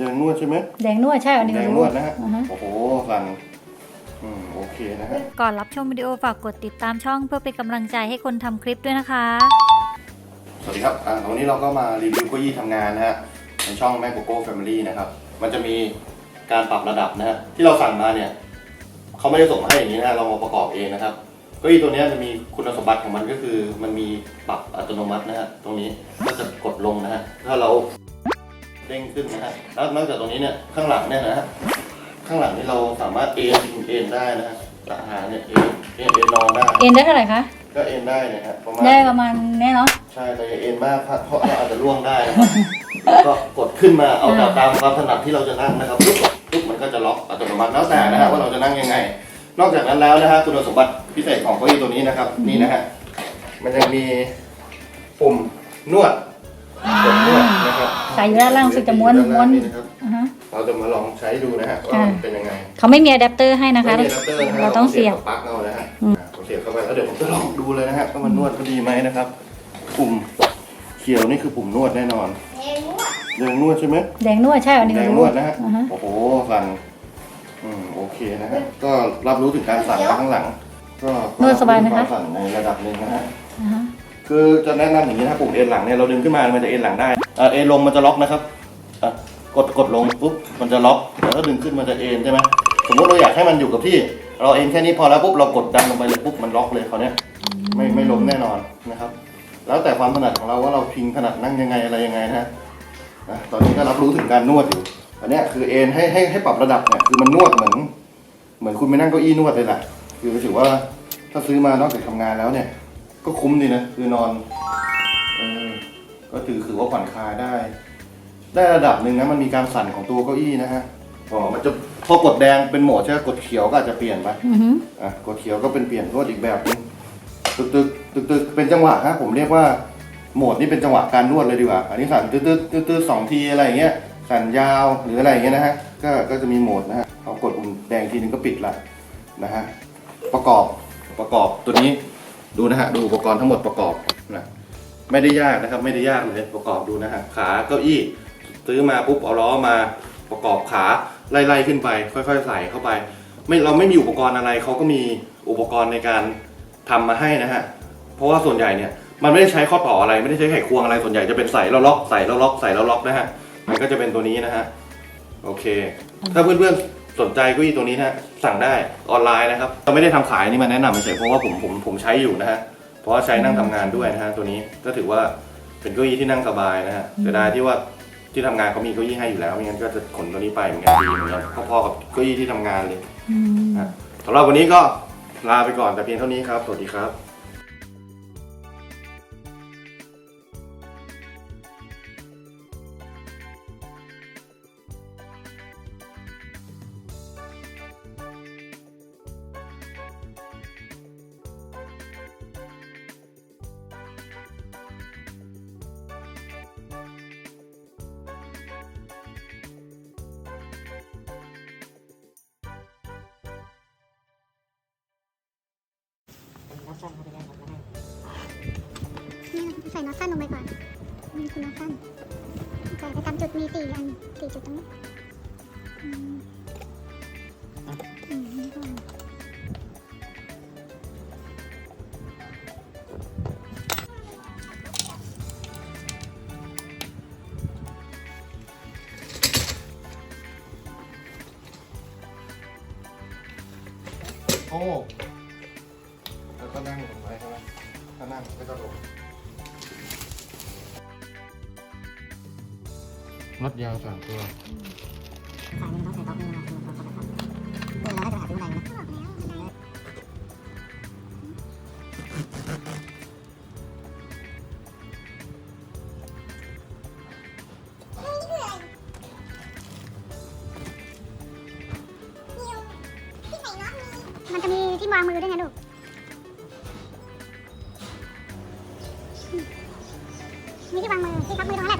แดงนวดใช่ไหมแดงนวดใช่อันนี้แดงรู้นวดนะฮะอ่าฮะ โอ้โห สั่นอืม โอเคนะฮะ ก่อนรับชมวิดีโอฝากกดติดตามช่องเพื่อเป็นกำลังใจให้คนทำคลิปด้วยนะคะ สวัสดีครับ อ่าวันนี้เราก็มารีวิวเก้าอี้ทำงานนะฮะ ในช่องแม่โกโก้แฟมิลี่นะครับ มันจะมีการปรับระดับนะฮะ ที่เราสั่งมาเนี่ย เขาไม่ได้ส่งมาให้อย่างนี้นะฮะ เรามาประกอบเองนะครับ เก้าอี้ตัวเนี้ยจะมีคุณสมบัติของมันก็คือ มันมีปรับอัตโนมัตินะฮะ ตรงนี้ ก็จะกดลงนะฮะ ถ้าเรา เด้งขึ้นนะฮะแล้วนอกจากตรงนี้เนี่ยข้างหลังเนี่ยนะฮะข้างหลังนี่เราสามารถเอนเอนได้นะฮะอาหารเนี่ยเอนเอนเอนนอนได้ เอ็นได้เท่าไหร่คะก็เอนได้เนยฮะประมาณได้ประมาณเนี้ยเนาะใช่แต่อย่าเอ็นมากครับเพราะเราอาจจะล่วงได้นะครับก็กดขึ้นมาเอาตามตามความถนัดที่เราจะนั่งนะครับปุ๊บปุ๊บมันก็จะล็อกอัตโนมัติแล้วแต่นะฮะว่าเราจะนั่งยังไง นอกจากนั้นแล้วนะฮะคุณสมบัติพิเศษของเก้าอี้ตัวนี้นะครับนี่นะฮะมันยังมีปุ่มนวด ปุ่มนวดนะครับใส่อยู่ด้านล่างรู้สึกจะม้วนด้าม้วนล่างนะครับอ่าฮะ เราจะมาลองใช้ดูนะฮะว่าอ่ามันเป็นยังไงเขาไม่มีอะแดปเตอร์ให้นะคะ ไม่มีอะแดปเตอร์นะฮะเราต้องเสียบกับปลั๊กเอานะฮะอ่าผมเสียบเข้าไปแล้วเดี๋ยวผมจะลองดูเลยนะฮะว่ามันนวดพอดีไหมนะครับ ปุ่มเขียวนี่คือปุ่มนวดแน่นอนแดงนวดใช่ไหม แดงนวดใช่อันนี้แดงรู้นวดนะฮะ อ่าฮะ โอ้โห สั่นอืม โอเคนะฮะ ก็รับรู้ถึงการสั่นข้างหลัง ก็นวดสบายไหมคะวสั่นในระดับหนึ่งนะฮะ อ่าฮะ คือจะแนะนำอย่างนี้ถ้าปุ่มเอ็นหลังเนี่ยเราดึงขึ้นมามันจะเอ็นหลังได้อ่าเอ็นลงมันจะล็อกนะครับอะกดกดลงปุ๊บมันจะล็อกแล้วก็ดึงขึ้นมันจะเอ็นใช่ไหมสมมติเราอยากให้มันอยู่กับที่ เราเอ็นแค่นี้พอแล้วปุ๊บเรากดดันลงไปเลยปุ๊บมันล็อกเลยคราวเนี้ยไม่ไม่ล้มแน่นอนนะครับ แล้วแต่ความถนัดของเราว่าเราพิงถนัดนั่งยังไงอะไรยังไงนะฮะอะตอนนี้ก็รับรู้ถึงการนวดอยู่อันเนี้ยคือเอ็นให้ให้ให้ปรับระดับเนี่ยคือมันนวดเหมือน เหมือนคุณไปนั่งเก้าอี้นวดเลยแหละคือถือว่าถ้าซื้อมานอกจากทำงานแล้วเนี่ย ก็คุ้มดีนะ คือนอนเออก็ถือถือว่าผ่อนคลายได้ ได้ระดับหนึ่งนะมันมีการสั่นของตัวเก้าอี้นะฮะอ๋อมันจะพอกดแดงเป็นโหมดใช่ไหมกดเขียวก็อาจจะเปลี่ยนไปอือฮึอะกดเขียวก็เป็นเปลี่ยนนวดอีกแบบหนึงตึกตึกตึกตึกเป็นจังหวะฮะผมเรียกว่าโหมดนี้เป็นจังหวะการนวดเลยดีกว่า อันนี้สั่นตึ๊ดตึ๊ดตึ๊ดตึ๊ดสองทีอะไรอย่างเงี้ย สั่นยาวหรืออะไรอย่างเงี้ยนะฮะ ก็ก็จะมีโหมดนะฮะ เอากดปุ่มแดงทีนึงก็ปิดละนะฮะ ประกอบประกอบตัวนี้ ดูนะฮะดูอุปกรณ์ทั้งหมดประกอบนะไม่ได้ยากนะครับ ไม่ได้ยากเลยประกอบดูนะฮะขาเก้าอี้ซื้อมาปุ๊บเอาล้อมาประกอบขาไล่ๆขึ้นไป ค่อย ๆ ใส่เข้าไป ไม่เราไม่มีอุปกรณ์อะไรเขาก็มีอุปกรณ์ในการทำมาให้นะฮะเพราะว่าส่วนใหญ่เนี่ยมันไม่ได้ใช้ข้อต่ออะไรไม่ได้ใช้ไขควงอะไรส่วนใหญ่จะเป็นใส่แล้วล็อกใส่แล้วล็อกใส่แล้วล็อกนะฮะมันก็จะเป็นตัวนี้นะฮะโอเค ถ้าเพื่อนๆ สนใจเก้าอี้ตัวนี้นะสั่งได้ออนไลน์นะครับเราไม่ได้ทำขายนี่มาแนะนำเฉยเพราะว่าผมผมผมใช้อยู่นะฮะเพราะว่าใช้นั่งทำงานด้วยนะฮะตัวนี้ก็ถือว่าเป็นเก้าอี้ที่นั่งสบายนะฮะเสียดายที่ว่าที่ทำงานเขามีเก้าอี้ให้อยู่แล้วไม่งั้นก็จะขนตัวนี้ไปเหมือนกันดีเหมือนกันพอๆกับเก้าอี้ที่ทำงานเลยอืมอะสำหรับวันนี้ก็ลาไปก่อนแต่เพียงเท่านี้ครับ สวัสดีครับ นสั้นเขาไปแย่งกันไม่ได้นี่ใส่น็อตสั้นลงไปก่อนนี่คือน็อตสั้นใส่ไปตามจุดมีสี่อันสี่จุดตรงนี้โอ้ ก็นั่งลงไปใช่ไหมถ้านั่งก็จะลงรถยาวสามตัวสายมันต้องใส่ต๊อกนี่นะมันต้อต๊อกเออแล้วก็จะหาที่ไหนนะมันจะมีที่วางมือด้วยไงลูก ที่เขาคุยตรงนั้นแลย